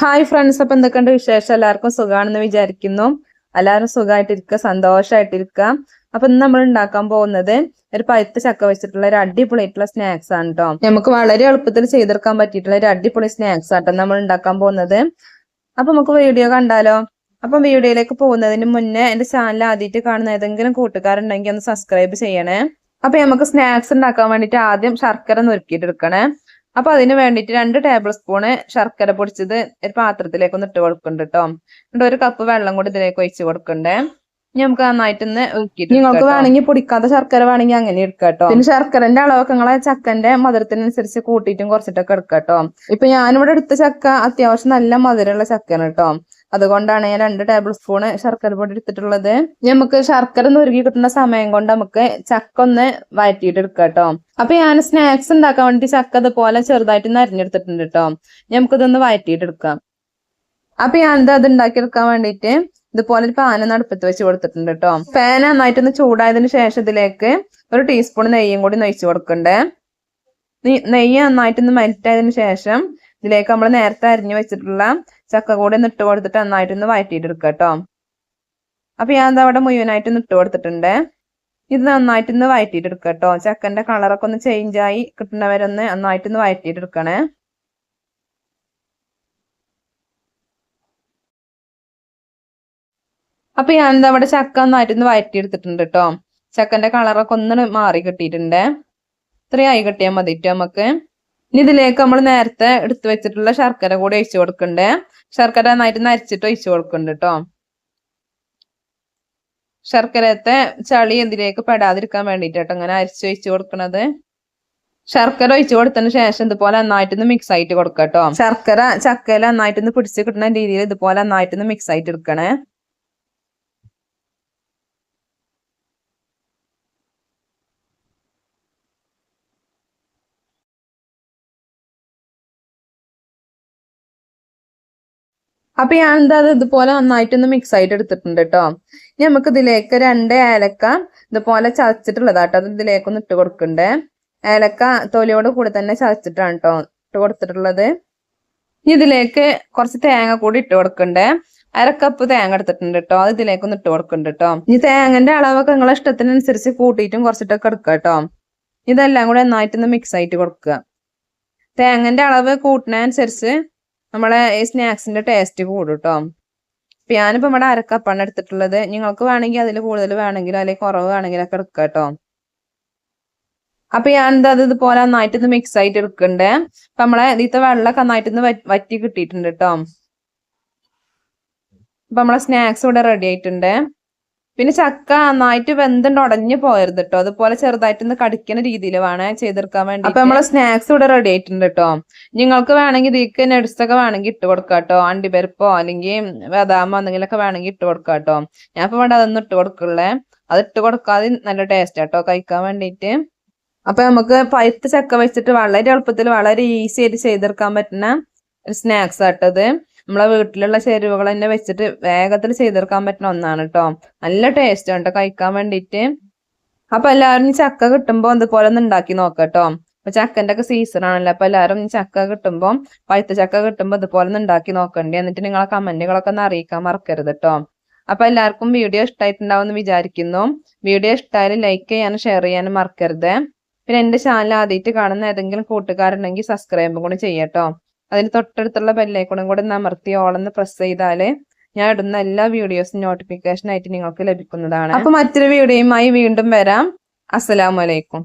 Hi friends അപ്പൊ എന്തൊക്കെയുണ്ട് വിശേഷം? എല്ലാവർക്കും സുഖമാണെന്ന് വിചാരിക്കുന്നു. എല്ലാവരും സുഖമായിട്ടിരിക്കുക സന്തോഷമായിട്ടിരിക്കുക അപ്പൊ ഇന്ന് നമ്മൾ ഉണ്ടാക്കാൻ പോകുന്നത് ഒരു പഴുത്ത ചക്ക വെച്ചിട്ടുള്ള ഒരു അടിപൊളിയായിട്ടുള്ള സ്നാക്സ് ആണ് കേട്ടോ നമുക്ക് വളരെ എളുപ്പത്തിൽ ചെയ്തെടുക്കാൻ പറ്റിയിട്ടുള്ള ഒരു അടിപൊളി സ്നാക്സ് ആട്ടോ നമ്മൾ ഉണ്ടാക്കാൻ പോകുന്നത്. അപ്പൊ നമുക്ക് വീഡിയോ കണ്ടാലോ? അപ്പം വീഡിയോയിലേക്ക് പോകുന്നതിന് മുന്നേ എന്റെ ചാനൽ ആദ്യമായിട്ട് കാണുന്ന ഏതെങ്കിലും കൂട്ടുകാരുണ്ടെങ്കിൽ ഒന്ന് സബ്സ്ക്രൈബ് ചെയ്യണേ. അപ്പൊ നമുക്ക് സ്നാക്സ് ഉണ്ടാക്കാൻ വേണ്ടിയിട്ട് ആദ്യം ശർക്കര നുറുക്കിയിട്ടെടുക്കണേ അപ്പൊ അതിന് വേണ്ടിയിട്ട് രണ്ട് ടേബിൾ സ്പൂണ് ശർക്കര പൊടിച്ചത് ഒരു പാത്രത്തിലേക്ക് ഒന്ന് ഇട്ട് കൊടുക്കുന്നുണ്ട് കേട്ടോ എന്നിട്ട് ഒരു കപ്പ് വെള്ളം കൂടി ഇതിലേക്ക് ഒഴിച്ച് കൊടുക്കണ്ടേ. ഇനി നമുക്ക് നന്നായിട്ടൊന്ന് നിങ്ങൾക്ക് വേണമെങ്കിൽ പൊടിക്കാത്ത ശർക്കര വേണമെങ്കിൽ അങ്ങനെ എടുക്കാം കേട്ടോ പിന്നെ ശർക്കരന്റെ അളവൊക്കെ നിങ്ങളെ ചക്കന്റെ മധുരത്തിനനുസരിച്ച് കൂട്ടിയിട്ടും കുറച്ചിട്ടൊക്കെ എടുക്കാം കേട്ടോ ഇപ്പൊ ഞാനിവിടെ എടുത്ത ചക്ക അത്യാവശ്യം നല്ല മധുരമുള്ള ചക്കയാണ് കേട്ടോ അതുകൊണ്ടാണ് ഞാൻ രണ്ട് ടേബിൾ സ്പൂണ് ശർക്കര പൊടി എടുത്തിട്ടുള്ളത്. നമുക്ക് ശർക്കര നുരുകി കിട്ടുന്ന സമയം കൊണ്ട് നമുക്ക് ചക്ക ഒന്ന് വഴറ്റിയിട്ട് എടുക്കാം കേട്ടോ. അപ്പൊ ഞാൻ സ്നാക്സ് ഉണ്ടാക്കാൻ വേണ്ടി ചക്ക ഇതുപോലെ ചെറുതായിട്ട് നരിഞ്ഞെടുത്തിട്ടുണ്ട് കേട്ടോ. നമുക്കിതൊന്ന് വഴറ്റിയിട്ട് എടുക്കാം അപ്പൊ ഞാൻ അത് ഉണ്ടാക്കിയെടുക്കാൻ വേണ്ടിയിട്ട് ഇതുപോലെ ഒരു പാന നടുപ്പത്ത് വെച്ച് കൊടുത്തിട്ടുണ്ട് കേട്ടോ. പാൻ നന്നായിട്ടൊന്ന് ചൂടായതിന് ശേഷം ഇതിലേക്ക് ഒരു ടീസ്പൂൺ നെയ്യും കൂടി നൊഴിച്ചു കൊടുക്കണ്ടേ. നെയ്യ് നന്നായിട്ടൊന്ന് മെൽറ്റ് ആയതിനു ശേഷം ഇതിലേക്ക് നമ്മൾ നേരത്തെ അരിഞ്ഞു വെച്ചിട്ടുള്ള ചക്ക കൂടി ഒന്ന് ഇട്ട് കൊടുത്തിട്ട് നന്നായിട്ടൊന്ന് വഴറ്റിയിട്ടെടുക്കുക കേട്ടോ അപ്പൊ ഞാൻ എന്താ അവിടെ മുഴുവനായിട്ട് ഇട്ട് കൊടുത്തിട്ടുണ്ട്. ഇത് നന്നായിട്ടൊന്ന് വഴറ്റിയിട്ടെടുക്കുക കേട്ടോ ചക്കന്റെ കളറൊക്കെ ഒന്ന് ചേഞ്ച് ആയി കിട്ടുന്നവരൊന്ന് നന്നായിട്ടൊന്ന് വഴറ്റിയിട്ടെടുക്കണേ അപ്പൊ ഞാൻ എന്താ അവിടെ ചക്ക നന്നായിട്ടൊന്ന് വഴറ്റിയെടുത്തിട്ടുണ്ട് കേട്ടോ ചക്കന്റെ കളറൊക്കെ ഒന്ന് മാറി കിട്ടിയിട്ടുണ്ട്. ഇത്രയായി കിട്ടിയാൽ മതിട്ടോ നമുക്ക് ഇനി ഇതിലേക്ക് നമ്മൾ നേരത്തെ എടുത്തു വെച്ചിട്ടുള്ള ശർക്കര കൂടി ഒഴിച്ചു കൊടുക്കണ്ടേ? ശർക്കര നന്നായിട്ട് നരച്ചിട്ട് ഒഴിച്ചു കൊടുക്കുന്നുണ്ട് കേട്ടോ ശർക്കരത്തെ ചളി എന്തിലേക്ക് പെടാതിരിക്കാൻ വേണ്ടിട്ട് അങ്ങനെ അരിച്ചു ഒഴിച്ചു കൊടുക്കണത്. ശർക്കര ഒഴിച്ചു കൊടുത്തതിന് ശേഷം ഇതുപോലെ നന്നായിട്ടൊന്ന് മിക്സ് ആയിട്ട് കൊടുക്കാം കേട്ടോ ശർക്കര ചക്കയിൽ നന്നായിട്ടൊന്ന് പിടിച്ച് കിട്ടുന്ന രീതിയിൽ ഇതുപോലെ നന്നായിട്ടൊന്ന് മിക്സ് ആയിട്ട് എടുക്കണേ. അപ്പൊ ഞാൻ എന്താ ഇതുപോലെ നന്നായിട്ടൊന്ന് മിക്സ് ആയിട്ട് എടുത്തിട്ടുണ്ട് കേട്ടോ ഇനി നമുക്ക് ഇതിലേക്ക് രണ്ട് ഏലക്ക ഇതുപോലെ ചതച്ചിട്ടുള്ളതാട്ടോ. അത് ഇതിലേക്കൊന്ന് ഇട്ട് കൊടുക്കണ്ടേ. ഏലക്ക തൊലിയോട് കൂടി തന്നെ ചതച്ചിട്ടാണ് കേട്ടോ ഇട്ട് കൊടുത്തിട്ടുള്ളത്. ഇനി ഇതിലേക്ക് കുറച്ച് തേങ്ങ കൂടി ഇട്ട് കൊടുക്കണ്ടേ. അരക്കപ്പ് തേങ്ങ എടുത്തിട്ടുണ്ട് കേട്ടോ അത് ഇതിലേക്കൊന്ന് ഇട്ട് കൊടുക്കുന്നുണ്ട് കേട്ടോ ഇനി തേങ്ങന്റെ അളവൊക്കെ നിങ്ങളെ ഇഷ്ടത്തിനനുസരിച്ച് കൂട്ടിയിട്ടും കുറച്ചിട്ടൊക്കെ എടുക്കുക കേട്ടോ ഇതെല്ലാം കൂടെ നന്നായിട്ടൊന്ന് മിക്സ് ആയിട്ട് കൊടുക്കുക. തേങ്ങന്റെ അളവ് കൂട്ടുന്നതനുസരിച്ച് നമ്മളെ ഈ സ്നാക്സിന്റെ ടേസ്റ്റ് കൂടും കേട്ടോ അപ്പൊ ഞാനിപ്പോ നമ്മുടെ അരക്കപ്പാണ് എടുത്തിട്ടുള്ളത്. നിങ്ങൾക്ക് വേണമെങ്കിൽ അതിൽ കൂടുതൽ വേണമെങ്കിലോ അല്ലെങ്കിൽ കുറവ് വേണമെങ്കിലൊക്കെ എടുക്കാം കേട്ടോ. അപ്പൊ ഞാൻ എന്താ അത് ഇതുപോലെ നന്നായിട്ട് മിക്സ് ആയിട്ട് എടുക്കണ്ടേ? അപ്പൊ നമ്മളെ ഇതിത്തെ വെള്ളമൊക്കെ നന്നായിട്ട് വറ്റി കിട്ടിയിട്ടുണ്ട് കേട്ടോ. അപ്പൊ നമ്മളെ സ്നാക്സ് ഇവിടെ റെഡി ആയിട്ടുണ്ട്. പിന്നെ ചക്ക നന്നായിട്ട് വെന്തുണ്ട് ഉടഞ്ഞു പോയരുത് കേട്ടോ അതുപോലെ ചെറുതായിട്ടൊന്ന് കടിക്കുന്ന രീതിയിൽ വേണേ ചെയ്തെടുക്കാൻ വേണ്ടി അപ്പൊ നമ്മളെ സ്നാക്സ് ഇവിടെ റെഡി ആയിട്ടുണ്ട് കേട്ടോ നിങ്ങൾക്ക് വേണമെങ്കിൽ ഇതിക്ക് നട്സ് ഒക്കെ വേണമെങ്കിൽ ഇട്ട് കൊടുക്കാം കേട്ടോ അണ്ടിപരിപ്പോ അല്ലെങ്കിൽ ബദാമോ എന്തെങ്കിലുമൊക്കെ വേണമെങ്കിൽ ഇട്ട് കൊടുക്കാം കേട്ടോ ഞാൻ ഇപ്പൊ വേണ്ട അതൊന്നും ഇട്ട് കൊടുക്കുള്ളേ അത് ഇട്ട് കൊടുക്കാതെ നല്ല ടേസ്റ്റ് കേട്ടോ കഴിക്കാൻ വേണ്ടിയിട്ട്. അപ്പൊ നമുക്ക് പഴുത്ത ചക്ക വെച്ചിട്ട് വളരെ എളുപ്പത്തിൽ വളരെ ഈസി ആയിട്ട് ചെയ്തെടുക്കാൻ പറ്റുന്ന ഒരു സ്നാക്സ് ആട്ടത് നമ്മളെ വീട്ടിലുള്ള ചേരുവകൾ തന്നെ വെച്ചിട്ട് വേഗത്തിൽ ചെയ്തെടുക്കാൻ പറ്റുന്ന ഒന്നാണ് കേട്ടോ നല്ല ടേസ്റ്റ് ഉണ്ട് കഴിക്കാൻ വേണ്ടിയിട്ട് അപ്പൊ എല്ലാവരും ചക്ക കിട്ടുമ്പോൾ അതുപോലെ ഒന്ന് ഉണ്ടാക്കി നോക്കാം അപ്പൊ ചക്കന്റെ ഒക്കെ സീസൺ ആണല്ലോ അപ്പൊ എല്ലാവരും ചക്ക കിട്ടുമ്പോൾ പഴുത്ത ചക്ക കിട്ടുമ്പോൾ ഇതുപോലെ ഒന്ന് ഉണ്ടാക്കി നോക്കണ്ടേ. എന്നിട്ട് നിങ്ങളെ കമന്റുകളൊക്കെ ഒന്ന് അറിയിക്കാൻ മറക്കരുത് കേട്ടോ അപ്പൊ എല്ലാവർക്കും വീഡിയോ ഇഷ്ടമായിട്ടുണ്ടാവും വിചാരിക്കുന്നു. വീഡിയോ ഇഷ്ടമായാലും ലൈക്ക് ചെയ്യാനും ഷെയർ ചെയ്യാനും മറക്കരുത്. പിന്നെ എന്റെ ചാനൽ ആദ്യമായിട്ട് കാണുന്ന ഏതെങ്കിലും കൂട്ടുകാരുണ്ടെങ്കിൽ സബ്സ്ക്രൈബും കൂടി ചെയ്യട്ടോ അതിന് തൊട്ടടുത്തുള്ള ബെല്ലൈക്കണും കൂടെ അമർത്തി ഓളെന്ന് പ്രസ് ചെയ്താൽ ഞാൻ ഇടുന്ന എല്ലാ വീഡിയോസും നോട്ടിഫിക്കേഷൻ ആയിട്ട് നിങ്ങൾക്ക് ലഭിക്കുന്നതാണ്. അപ്പൊ മറ്റൊരു വീഡിയോയുമായി വീണ്ടും വരാം. അസ്സലാമലൈക്കും